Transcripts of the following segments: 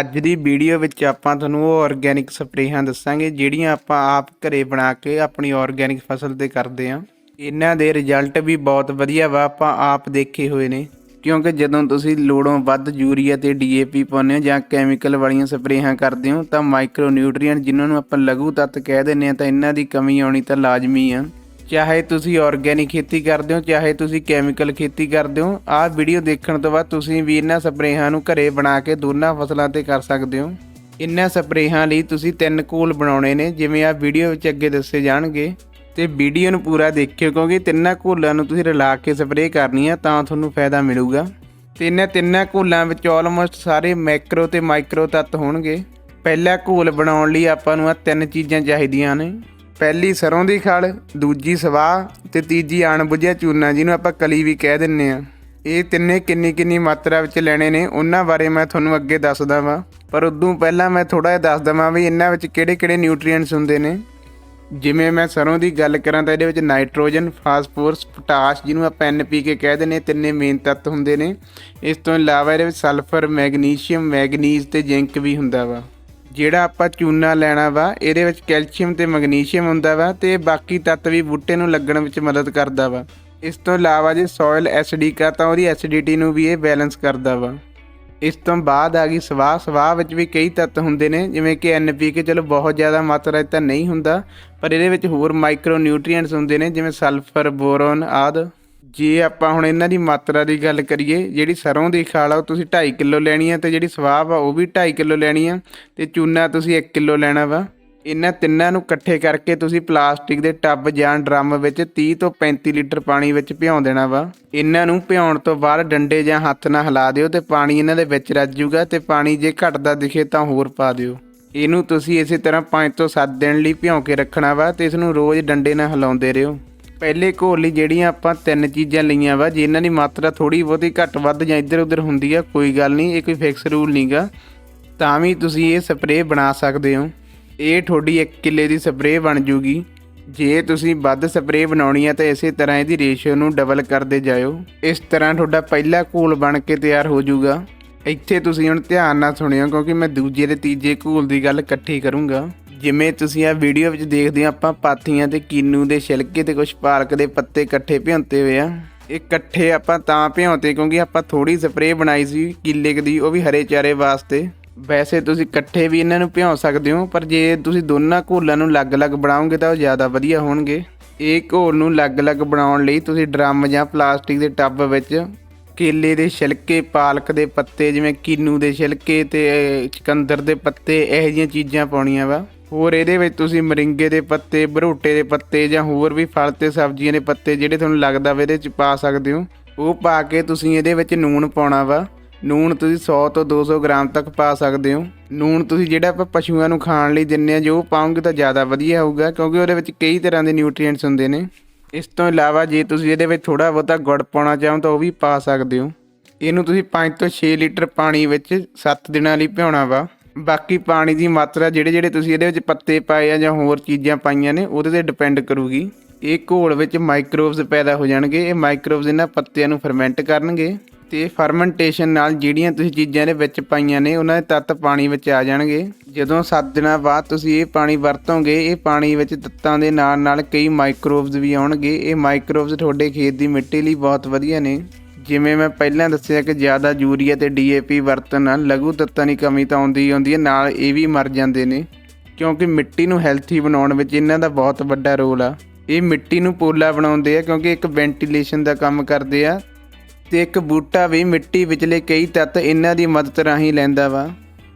ਅੱਜ ਦੀ ਵੀਡੀਓ ਵਿੱਚ ਆਪਾਂ ਤੁਹਾਨੂੰ ਉਹ ਆਰਗੈਨਿਕ ਸਪਰੇਹਾਂ ਦੱਸਾਂਗੇ, ਜਿਹੜੀਆਂ ਆਪਾਂ ਆਪ ਘਰੇ ਬਣਾ ਕੇ ਆਪਣੀ ਆਰਗੈਨਿਕ ਫਸਲ ਤੇ ਕਰਦੇ ਆਂ ਇਹਨਾਂ ਦੇ ਰਿਜ਼ਲਟ ਵੀ ਬਹੁਤ ਵਧੀਆ ਵਾ, ਆਪਾਂ ਆਪ ਦੇਖੇ ਹੋਏ ਨੇ। ਕਿਉਂਕਿ ਜਦੋਂ ਤੁਸੀਂ ਲੋੜੋਂ ਵੱਧ ਯੂਰੀਆ ਤੇ ਡੀਏਪੀ ਪਾਉਂਦੇ ਹੋ ਜਾਂ ਕੈਮੀਕਲ ਵਾਲੀਆਂ ਸਪਰੇਹਾਂ ਕਰਦੇ ਹੋ, ਤਾਂ ਮਾਈਕਰੋ ਨਿਊਟ੍ਰੀਐਂਟ ਜਿਨ੍ਹਾਂ ਨੂੰ ਆਪਾਂ ਲਘੂ ਤੱਤ ਕਹਿ ਦਿੰਦੇ ਆ ਤਾਂ ਇਹਨਾਂ ਦੀ ਕਮੀ ਆਉਣੀ ਤਾਂ ਲਾਜ਼ਮੀ ਆ। ਚਾਹੇ ਤੁਸੀਂ ਆਰਗੈਨਿਕ ਖੇਤੀ ਕਰਦੇ ਹੋ, ਚਾਹੇ ਤੁਸੀਂ ਕੈਮੀਕਲ ਖੇਤੀ ਕਰਦੇ ਹੋ, ਆਹ ਵੀਡੀਓ ਦੇਖਣ ਤੋਂ ਬਾਅਦ ਤੁਸੀਂ ਵੀ ਇਹਨਾਂ ਸਪਰੇਹਾਂ ਨੂੰ ਘਰੇ ਬਣਾ ਕੇ ਦੋਨਾਂ ਫਸਲਾਂ ਤੇ ਕਰ ਸਕਦੇ ਹੋ। ਇਹਨਾਂ ਸਪਰੇਹਾਂ ਲਈ ਤੁਸੀਂ ਤਿੰਨ ਘੋਲ ਬਣਾਉਣੇ ਨੇ, ਜਿਵੇਂ ਆਹ ਵੀਡੀਓ ਵਿੱਚ ਅੱਗੇ ਦੱਸੇ ਜਾਣਗੇ। ਤੇ ਵੀਡੀਓ ਨੂੰ ਪੂਰਾ ਦੇਖਿਓ, ਕਿਉਂਕਿ ਤਿੰਨਾਂ ਘੋਲਾਂ ਨੂੰ ਤੁਸੀਂ ਰਲਾ ਕੇ ਸਪਰੇਅ ਕਰਨੀ ਆ, ਤਾਂ ਤੁਹਾਨੂੰ ਫਾਇਦਾ ਮਿਲੂਗਾ। ਤੇ ਇਹਨਾਂ ਤਿੰਨਾਂ ਘੋਲਾਂ ਵਿੱਚ ਆਲਮੋਸਟ ਸਾਰੇ ਮੈਕਰੋ ਤੇ ਮਾਈਕਰੋ ਤੱਤ ਹੋਣਗੇ। ਪਹਿਲਾ ਘੋਲ ਬਣਾਉਣ ਲਈ ਆਪਾਂ ਨੂੰ ਆ ਤਿੰਨ ਚੀਜ਼ਾਂ ਚਾਹੀਦੀਆਂ ਨੇ। ਪਹਿਲੀ ਸਰੋਂ ਦੀ ਖਲ, ਦੂਜੀ ਸਵਾਹ ਤੇ ਤੀਜੀ ਅਣਬੁਝਿਆ ਚੂਨਾ, ਜਿਹਨੂੰ ਆਪਾਂ ਕਲੀ ਵੀ ਕਹਿ ਦਿੰਨੇ ਆ ਇਹ ਤਿੰਨੇ ਕਿੰਨੀ ਕਿੰਨੀ ਮਾਤਰਾ ਵਿੱਚ ਲੈਣੇ ਨੇ, ਉਹਨਾਂ ਬਾਰੇ ਮੈਂ ਤੁਹਾਨੂੰ ਅੱਗੇ ਦੱਸਦਾ ਵਾਂ। ਪਰ ਉਦੋਂ ਪਹਿਲਾਂ ਮੈਂ ਥੋੜਾ ਜਿਹਾ ਦੱਸ ਦਵਾਂ ਵੀ ਇਹਨਾਂ ਵਿੱਚ ਕਿਹੜੇ-ਕਿਹੜੇ ਨਿਊਟ੍ਰੀਐਂਟਸ ਹੁੰਦੇ ਨੇ। ਜਿਵੇਂ ਮੈਂ ਸਰੋਂ ਦੀ ਗੱਲ ਕਰਾਂ ਤਾਂ ਇਹਦੇ ਵਿੱਚ ਨਾਈਟ੍ਰੋਜਨ, ਫਾਸਫੋਰਸ, ਪੋਟਾਸ਼, ਜਿਹਨੂੰ ਆਪਾਂ ਐਨਪੀਕੇ ਕਹਿ ਦਿੰਦੇ ਤਿੰਨੇ ਮੇਨ ਤੱਤ ਹੁੰਦੇ ਨੇ। ਇਸ ਤੋਂ ਇਲਾਵਾ ਇਹਦੇ ਵਿੱਚ ਸਲਫਰ, ਮੈਗਨੀਸ਼ੀਅਮ, ਮੈਗਨੀਜ਼ ਤੇ ਜ਼ਿੰਕ ਵੀ ਹੁੰਦਾ ਵਾ। ਜਿਹੜਾ ਆਪਾਂ ਚੂਨਾ ਲੈਣਾ ਵਾ, ਇਹਦੇ ਵਿੱਚ ਕੈਲਸ਼ੀਅਮ ਤੇ ਮੈਗਨੀਸ਼ੀਅਮ ਹੁੰਦਾ ਵਾ ਤੇ ਬਾਕੀ ਤੱਤ ਵੀ ਬੂਟੇ ਨੂੰ ਲੱਗਣ ਵਿੱਚ ਮਦਦ ਕਰਦਾ ਵਾ। ਇਸ ਤੋਂ ਇਲਾਵਾ ਜੇ ਸੋਇਲ ਐਸਿਡਿਕ ਆ ਤਾਂ ਉਹਦੀ ਐਸਿਡਿਟੀ ਨੂੰ ਵੀ ਇਹ ਬੈਲੈਂਸ ਕਰਦਾ ਵਾ। ਇਸ ਤੋਂ ਬਾਅਦ ਆ ਗਈ ਸਵਾਹ ਸਵਾਹ ਵਿੱਚ ਵੀ ਕਈ ਤੱਤ ਹੁੰਦੇ ਨੇ, ਜਿਵੇਂ ਕਿ ਐਨਪੀਕੇ ਚਲੋ ਬਹੁਤ ਜ਼ਿਆਦਾ ਮਾਤਰਾ 'ਚ ਤਾਂ ਨਹੀਂ ਹੁੰਦਾ, ਪਰ ਇਹਦੇ ਵਿੱਚ ਹੋਰ ਮਾਈਕਰੋ ਨਿਊਟ੍ਰੀਐਂਟਸ ਹੁੰਦੇ ਨੇ, ਜਿਵੇਂ ਸਲਫਰ ਬੋਰੋਨ ਆਦਿ। ਜੇ ਆਪਾਂ ਹੁਣ ਇਹਨਾਂ ਦੀ ਮਾਤਰਾ ਦੀ ਗੱਲ ਕਰੀਏ, ਜਿਹੜੀ ਸਰੋਂ ਦੀ ਖਾਲ ਆ, ਉਹ ਤੁਸੀਂ 2.5 ਕਿਲੋ ਲੈਣੀ ਆ ਤੇ ਜਿਹੜੀ ਸਵਾਹ ਆ, ਉਹ ਵੀ 2.5 ਕਿਲੋ ਲੈਣੀ ਆ ਤੇ ਚੂਨਾ ਤੁਸੀਂ 1 ਕਿਲੋ ਲੈਣਾ ਵਾ। ਇਹਨਾਂ ਤਿੰਨਾਂ ਨੂੰ ਇਕੱਠੇ ਕਰਕੇ ਤੁਸੀਂ ਪਲਾਸਟਿਕ ਦੇ ਟੱਬ ਜਾਂ ਡਰਮ ਵਿੱਚ 30 ਤੋਂ 35 ਲੀਟਰ ਪਾਣੀ ਵਿੱਚ ਭਿਉਂ ਦੇਣਾ ਵਾ। ਇਹਨਾਂ ਨੂੰ ਭਿਉਣ ਤੋਂ ਬਾਅਦ ਡੰਡੇ ਜਾਂ ਹੱਥ ਨਾਲ ਹਿਲਾ ਦਿਓ ਤੇ ਪਾਣੀ ਇਹਨਾਂ ਦੇ ਵਿੱਚ ਰੱਜ ਜੂਗਾ ਤੇ ਪਾਣੀ ਜੇ ਘਟਦਾ ਦਿਖੇ ਤਾਂ ਹੋਰ ਪਾ ਦਿਓ। ਇਹਨੂੰ ਤੁਸੀਂ ਇਸੇ ਤਰ੍ਹਾਂ 5 ਤੋਂ 7 ਦਿਨ ਲਈ ਭਿਉਂ ਕੇ ਰੱਖਣਾ ਵਾ ਤੇ ਇਸ ਨੂੰ ਰੋਜ਼ ਡੰਡੇ ਨਾਲ ਹਿਲਾਉਂਦੇ ਰਹੋ। ਪਹਿਲੇ ਘੋਲ ਲਈ ਜਿਹੜੀਆਂ ਆਪਾਂ ਤਿੰਨ ਚੀਜ਼ਾਂ ਲਈਆਂ ਵਾ, ਜੇ ਇਹਨਾਂ ਦੀ ਮਾਤਰਾ ਥੋੜੀ ਬਹੁਤੀ ਘੱਟ ਵੱਧ ਜਾਂ ਇੱਧਰ ਉੱਧਰ ਹੁੰਦੀ ਆ, ਕੋਈ ਗੱਲ ਨਹੀਂ, ਇਹ ਕੋਈ ਫਿਕਸ ਰੂਲ ਨਹੀਂਗਾ ਤਾਂ ਵੀ ਤੁਸੀਂ ਇਹ ਸਪਰੇਅ ਬਣਾ ਸਕਦੇ ਹੋ। ਇਹ ਤੁਹਾਡੀ 1 ਕਿੱਲੇ ਦੀ ਸਪਰੇਅ ਬਣ ਜੂਗੀ। ਜੇ ਤੁਸੀਂ ਵੱਧ ਸਪਰੇਅ ਬਣਾਉਣੀ ਹੈ ਤਾਂ ਇਸੇ ਤਰ੍ਹਾਂ ਇਹਦੀ ਰੇਸ਼ੀਓ ਨੂੰ ਡਬਲ ਕਰਦੇ ਜਾਇਓ। ਇਸ ਤਰ੍ਹਾਂ ਤੁਹਾਡਾ ਪਹਿਲਾ ਘੋਲ ਬਣ ਕੇ ਤਿਆਰ ਹੋ ਜਾਊਗਾ ਇੱਥੇ ਤੁਸੀਂ ਹੁਣ ਧਿਆਨ ਨਾਲ ਸੁਣਿਓ, ਕਿਉਂਕਿ ਮੈਂ ਦੂਜੇ ਤੇ ਤੀਜੇ ਘੋਲ ਦੀ ਗੱਲ ਇਕੱਠੀ ਕਰੂੰਗਾ। ਜਿਵੇਂ ਤੁਸੀਂ ਆ ਵੀਡੀਓ ਵਿੱਚ ਦੇਖਦੇ ਹੋ, ਆਪਾਂ ਪਾਥੀਆਂ ਤੇ ਕੀਨੂ ਦੇ ਛਿਲਕੇ ਤੇ ਕੁਝ ਪਾਲਕ ਦੇ ਪੱਤੇ ਇਕੱਠੇ ਭਿਉਂਤੇ ਹੋਏ ਆ। ਇਹ ਇਕੱਠੇ ਆਪਾਂ ਤਾਂ ਭਿਉਂਤੇ ਕਿਉਂਕਿ ਆਪਾਂ ਥੋੜੀ ਸਪਰੇਅ ਬਣਾਈ ਸੀ ਕਿੱਲੇ ਦੀ, ਉਹ ਵੀ ਹਰੇ ਚਾਰੇ ਵਾਸਤੇ। ਵੈਸੇ ਤੁਸੀਂ ਇਕੱਠੇ ਵੀ ਇਹਨਾਂ ਨੂੰ ਭਿਉਂ ਸਕਦੇ ਹੋ, ਪਰ ਜੇ ਤੁਸੀਂ ਦੋਨਾਂ ਘੋਲਾਂ ਨੂੰ ਅਲੱਗ-ਅਲੱਗ ਬਣਾਓਗੇ ਤਾਂ ਉਹ ਜ਼ਿਆਦਾ ਵਧੀਆ ਹੋਣਗੇ। ਇਹ ਘੋਲ ਨੂੰ ਅਲੱਗ-ਅਲੱਗ ਬਣਾਉਣ ਲਈ ਤੁਸੀਂ ਡਰਮ ਜਾਂ ਪਲਾਸਟਿਕ ਦੇ ਟੱਬ ਵਿੱਚ ਕੇਲੇ ਦੇ ਛਿਲਕੇ, ਪਾਲਕ ਦੇ ਪੱਤੇ ਜਿਵੇਂ ਕੀਨੂ ਦੇ ਛਿਲਕੇ ਤੇ ਚਕੰਦਰ ਦੇ ਪੱਤੇ, ਇਹੋ ਜਿਹੀਆਂ ਚੀਜ਼ਾਂ ਪਾਉਣੀਆਂ ਵਾ। ਹੋਰ ਇਹਦੇ ਵਿੱਚ ਤੁਸੀਂ ਮਰਿੰਗੇ ਦੇ ਪੱਤੇ, ਬਰੋਟੇ ਦੇ ਪੱਤੇ ਜਾਂ ਹੋਰ ਵੀ ਫਲ ਤੇ ਸਬਜ਼ੀਆਂ ਦੇ ਪੱਤੇ ਜਿਹੜੇ ਤੁਹਾਨੂੰ ਲੱਗਦਾ ਵਾ ਇਹਦੇ ਚ ਪਾ ਸਕਦੇ ਹੋ। ਉਹ ਪਾ ਕੇ ਤੁਸੀਂ ਇਹਦੇ ਵਿੱਚ ਨੂਣ ਪਾਉਣਾ ਵਾ। ਨੂਣ ਤੁਸੀਂ 100 ਤੋਂ 200 ਗ੍ਰਾਮ ਤੱਕ ਪਾ ਸਕਦੇ ਹੋ। ਨੂਣ ਤੁਸੀਂ ਜਿਹੜਾ ਆਪਾਂ ਪਸ਼ੂਆਂ ਨੂੰ ਖਾਣ ਲਈ ਦਿੰਨੇ ਆ, ਜੋ ਪਾਉਂਗੇ ਤਾਂ ਜ਼ਿਆਦਾ ਵਧੀਆ ਹੋਊਗਾ, ਕਿਉਂਕਿ ਉਹਦੇ ਵਿੱਚ ਕਈ ਤਰ੍ਹਾਂ ਦੇ ਨਿਊਟ੍ਰੀਐਂਟਸ ਹੁੰਦੇ ਨੇ। ਇਸ ਤੋਂ ਇਲਾਵਾ ਜੇ ਤੁਸੀਂ ਇਹਦੇ ਵਿੱਚ ਥੋੜਾ ਬਹੁਤਾ ਗੁੜ ਪਾਉਣਾ ਚਾਹੋ ਤਾਂ ਉਹ ਵੀ ਪਾ ਸਕਦੇ ਹੋ। ਇਹਨੂੰ ਤੁਸੀਂ 5 ਤੋਂ 6 ਲੀਟਰ ਪਾਣੀ ਵਿੱਚ 7 ਦਿਨਾਂ ਲਈ ਭਿਉਣਾ ਵਾ। ਬਾਕੀ ਪਾਣੀ ਦੀ ਮਾਤਰਾ ਜਿਹੜੇ ਜਿਹੜੇ ਤੁਸੀਂ ਇਹਦੇ ਵਿੱਚ ਪੱਤੇ ਪਾਏ ਆ ਜਾਂ ਹੋਰ ਚੀਜ਼ਾਂ ਪਾਈਆਂ ਨੇ, ਉਹਦੇ ਤੇ ਡਿਪੈਂਡ ਕਰੂਗੀ। ਇਹ ਘੋਲ ਵਿੱਚ ਮਾਈਕਰੋਬਸ ਪੈਦਾ ਹੋ ਜਾਣਗੇ। ਇਹ ਮਾਈਕਰੋਬਸ ਇਹਨਾਂ ਪੱਤਿਆਂ ਨੂੰ ਫਰਮੈਂਟ ਕਰਨਗੇ ਤੇ ਫਰਮੈਂਟੇਸ਼ਨ ਨਾਲ ਜਿਹੜੀਆਂ ਤੁਸੀਂ ਚੀਜ਼ਾਂ ਦੇ ਵਿੱਚ ਪਾਈਆਂ ਨੇ, ਉਹਨਾਂ ਦੇ ਤੱਤ ਪਾਣੀ ਵਿੱਚ ਆ ਜਾਣਗੇ। ਜਦੋਂ 7 ਦਿਨਾਂ ਬਾਅਦ ਤੁਸੀਂ ਇਹ ਪਾਣੀ ਵਰਤੋਗੇ, ਇਹ ਪਾਣੀ ਵਿੱਚ ਤੱਤਾਂ ਦੇ ਨਾਲ ਨਾਲ ਕਈ ਮਾਈਕਰੋਬਸ ਵੀ ਆਉਣਗੇ। ਇਹ ਮਾਈਕਰੋਬਸ ਤੁਹਾਡੇ ਖੇਤ ਦੀ ਮਿੱਟੀ ਲਈ ਬਹੁਤ ਵਧੀਆ ਨੇ। ਜਿਵੇਂ ਮੈਂ ਪਹਿਲਾਂ ਦੱਸਿਆ ਕਿ ਜ਼ਿਆਦਾ ਯੂਰੀਆ ਤੇ ਡੀਏਪੀ ਵਰਤਣ ਨਾਲ ਲਘੂ ਤੱਤਾਂ ਦੀ ਕਮੀ ਤਾਂ ਆਉਂਦੀ ਹੀ ਆਉਂਦੀ ਹੈ, ਨਾਲ ਇਹ ਵੀ ਮਰ ਜਾਂਦੇ ਨੇ। ਕਿਉਂਕਿ ਮਿੱਟੀ ਨੂੰ ਹੈਲਥੀ ਬਣਾਉਣ ਵਿੱਚ ਇਹਨਾਂ ਦਾ ਬਹੁਤ ਵੱਡਾ ਰੋਲ ਆ। ਇਹ ਮਿੱਟੀ ਨੂੰ ਪੋਲਾ ਬਣਾਉਂਦੇ ਆ ਕਿਉਂਕਿ ਇੱਕ ਵੈਂਟੀਲੇਸ਼ਨ ਦਾ ਕੰਮ ਕਰਦੇ ਆ ਤੇ ਇੱਕ ਬੂਟਾ ਵੀ ਮਿੱਟੀ ਵਿਚਲੇ ਕਈ ਤੱਤ ਇਹਨਾਂ ਦੀ ਮਦਦ ਰਾਹੀਂ ਲੈਂਦਾ ਵਾ।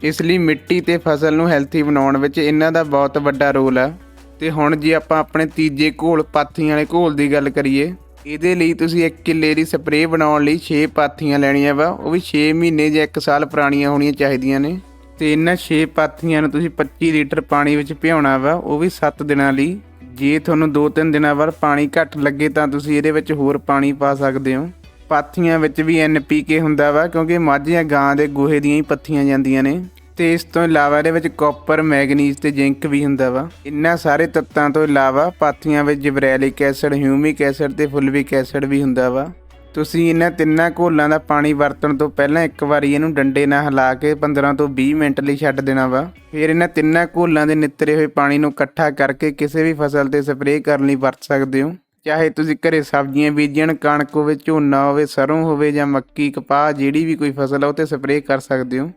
ਇਸ ਲਈ ਮਿੱਟੀ ਤੇ ਫਸਲ ਨੂੰ ਹੈਲਥੀ ਬਣਾਉਣ ਵਿੱਚ ਇਹਨਾਂ ਦਾ ਬਹੁਤ ਵੱਡਾ ਰੋਲ ਆ। ਤੇ ਹੁਣ ਜੇ ਆਪਾਂ ਆਪਣੇ ਤੀਜੇ ਘੋਲ ਪਾਥੀਆਂ ਵਾਲੇ ਘੋਲ ਦੀ ਗੱਲ ਕਰੀਏ ਇਹਦੇ ਲਈ ਤੁਸੀਂ 1 ਕਿੱਲੇ ਦੀ ਸਪਰੇਅ ਬਣਾਉਣ ਲਈ 6 ਪਾਥੀਆਂ ਲੈਣੀਆਂ ਵਾ। ਉਹ ਵੀ 6 ਮਹੀਨੇ ਜਾਂ 1 ਸਾਲ ਪੁਰਾਣੀਆਂ ਹੋਣੀਆਂ ਚਾਹੀਦੀਆਂ ਨੇ। ਤੇ ਇਹਨਾਂ 6 ਪਾਥੀਆਂ ਨੂੰ ਤੁਸੀਂ 25 ਲੀਟਰ ਪਾਣੀ ਵਿੱਚ ਭਿਉਣਾ ਵਾ। ਉਹ ਵੀ 7 ਦਿਨਾਂ ਲਈ। ਜੇ ਤੁਹਾਨੂੰ 2-3 ਦਿਨਾਂ ਬਾਅਦ ਪਾਣੀ ਘੱਟ ਲੱਗੇ ਤਾਂ ਤੁਸੀਂ ਇਹਦੇ ਵਿੱਚ ਹੋਰ ਪਾਣੀ ਪਾ ਸਕਦੇ ਹੋ। ਪਾਥੀਆਂ ਵਿੱਚ ਵੀ ਐਨਪੀਕੇ ਹੁੰਦਾ ਵਾ, ਕਿਉਂਕਿ ਮੱਝ ਜਾਂ ਗਾਂ ਦੇ ਗੋਹੇ ਦੀਆਂ ਹੀ ਪੱਥੀਆਂ ਜਾਂਦੀਆਂ ਨੇ। ਤੇ ਇਸ ਤੋਂ ਇਲਾਵਾ ਇਹਦੇ ਵਿੱਚ ਕਾਪਰ ਮੈਗਨੀਜ਼ ਤੇ ਜ਼ਿੰਕ ਵੀ ਹੁੰਦਾ ਵਾ। ਇਨ੍ਹਾਂ ਸਾਰੇ ਤੱਤਾਂ ਤੋਂ ਇਲਾਵਾ ਪਾਥੀਆਂ ਵਿੱਚ ਜਿਬਰੈਲਿਕ ਐਸਿਡ ਹਿਊਮਿਕ ਐਸਿਡ ਤੇ ਫੁਲਵਿਕ ਐਸਿਡ ਵੀ ਹੁੰਦਾ ਵਾ। ਤੁਸੀਂ ਇਹਨਾਂ ਤਿੰਨਾਂ ਘੋਲਾਂ ਦਾ ਪਾਣੀ ਵਰਤਣ ਤੋਂ ਪਹਿਲਾਂ ਇੱਕ ਵਾਰੀ ਇਹਨੂੰ ਡੰਡੇ ਨਾਲ ਹਿਲਾ ਕੇ 15 ਤੋਂ 20 ਮਿੰਟ ਲਈ ਛੱਡ ਦੇਣਾ ਵਾ। ਫਿਰ ਇਹਨਾਂ ਤਿੰਨਾਂ ਘੋਲਾਂ ਦੇ ਨਿੱਤਰੇ ਹੋਏ ਪਾਣੀ ਨੂੰ ਇਕੱਠਾ ਕਰਕੇ ਕਿਸੇ ਵੀ ਫਸਲ ਤੇ ਸਪਰੇਅ ਕਰਨ ਲਈ ਵਰਤ ਸਕਦੇ ਹੋ। ਚਾਹੇ ਤੁਸੀਂ ਘਰੇ ਸਬਜ਼ੀਆਂ ਬੀਜਣ, ਕਣਕ ਹੋਵੇ, ਝੋਨਾ ਹੋਵੇ, ਸਰੋਂ ਹੋਵੇ ਜਾਂ ਮੱਕੀ, ਕਪਾਹ, ਜਿਹੜੀ ਵੀ ਕੋਈ ਫਸਲ ਆ, ਉਹ ਤੇ ਸਪਰੇਅ ਕਰ ਸਕਦੇ ਹੋ।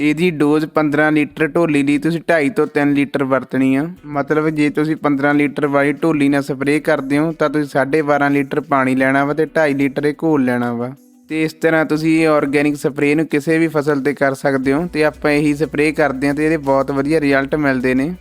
ਇਹਦੀ ਡੋਜ਼ 15 ਲੀਟਰ ਢੋਲੀ ਲਈ ਤੁਸੀਂ 2.5 ਤੋਂ 3 ਲੀਟਰ ਵਰਤਣੀ ਆ। ਮਤਲਬ ਜੇ ਤੁਸੀਂ 15 ਲੀਟਰ ਵਾਲੀ ਢੋਲੀ ਨਾਲ ਸਪਰੇਅ ਕਰਦੇ ਹੋ, ਤਾਂ ਤੁਸੀਂ 12.5 ਲੀਟਰ ਪਾਣੀ ਲੈਣਾ ਵਾ ਤੇ 2.5 ਲੀਟਰ ਇਹ ਘੋਲ ਲੈਣਾ ਵਾ। ਤੇ ਇਸ ਤਰ੍ਹਾਂ ਤੁਸੀਂ ਇਹ ਆਰਗੇਨਿਕ ਸਪਰੇਅ ਨੂੰ ਕਿਸੇ ਵੀ ਫਸਲ ਤੇ ਕਰ ਸਕਦੇ ਹੋ ਤੇ ਆਪਾਂ ਇਹੀ ਸਪਰੇਅ ਕਰਦੇ ਹਾਂ ਤੇ ਇਹਦੇ ਬਹੁਤ ਵਧੀਆ ਰਿਜ਼ਲਟ ਮਿਲਦੇ ਨੇ।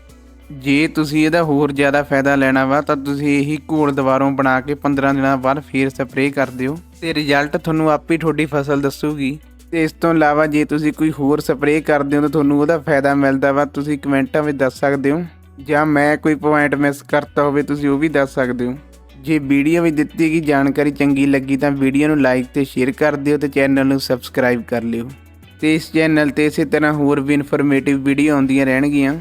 ਜੇ ਤੁਸੀਂ ਇਹਦਾ ਹੋਰ ਜ਼ਿਆਦਾ ਫਾਇਦਾ ਲੈਣਾ ਵਾ, ਤਾਂ ਤੁਸੀਂ ਇਹੀ ਘੋਲ ਦੁਬਾਰੋਂ ਬਣਾ ਕੇ 15 ਦਿਨਾਂ ਬਾਅਦ ਫੇਰ ਸਪਰੇਅ ਕਰ ਦਿਓ। ਤੇ ਰਿਜ਼ਲਟ ਤੁਹਾਨੂੰ ਆਪੇ ਤੁਹਾਡੀ ਫਸਲ ਦੱਸੂਗੀ। ਤੇ ਇਸ ਤੋਂ ਇਲਾਵਾ ਜੇ ਤੁਸੀਂ ਕੋਈ ਹੋਰ ਸਪਰੇਅ ਕਰਦੇ ਹੋ ਤਾਂ ਤੁਹਾਨੂੰ ਉਹਦਾ ਫਾਇਦਾ ਮਿਲਦਾ ਵਾ, ਤੁਸੀਂ ਕਮੈਂਟਾਂ ਵਿੱਚ ਦੱਸ ਸਕਦੇ ਹੋ। ਜਾਂ ਮੈਂ ਕੋਈ ਪੁਆਇੰਟ ਮਿਸ ਕਰਤਾ ਹੋਵੇ, ਤੁਸੀਂ ਉਹ ਵੀ ਦੱਸ ਸਕਦੇ ਹੋ। ਜੇ ਵੀਡੀਓ ਵਿੱਚ ਦਿੱਤੀ ਗਈ ਜਾਣਕਾਰੀ ਚੰਗੀ ਲੱਗੀ ਤਾਂ ਵੀਡੀਓ ਨੂੰ ਲਾਈਕ ਤੇ ਸ਼ੇਅਰ ਕਰ ਦਿਓ ਤੇ ਚੈਨਲ ਨੂੰ ਸਬਸਕ੍ਰਾਈਬ ਕਰ ਲਿਓ। ਤੇ ਇਸ ਚੈਨਲ ਤੇ ਇਸੇ ਤਰ੍ਹਾਂ ਹੋਰ ਵੀ ਇਨਫੋਰਮੇਟਿਵ ਵੀਡੀਓ ਆਉਂਦੀਆਂ ਰਹਿਣਗੀਆਂ।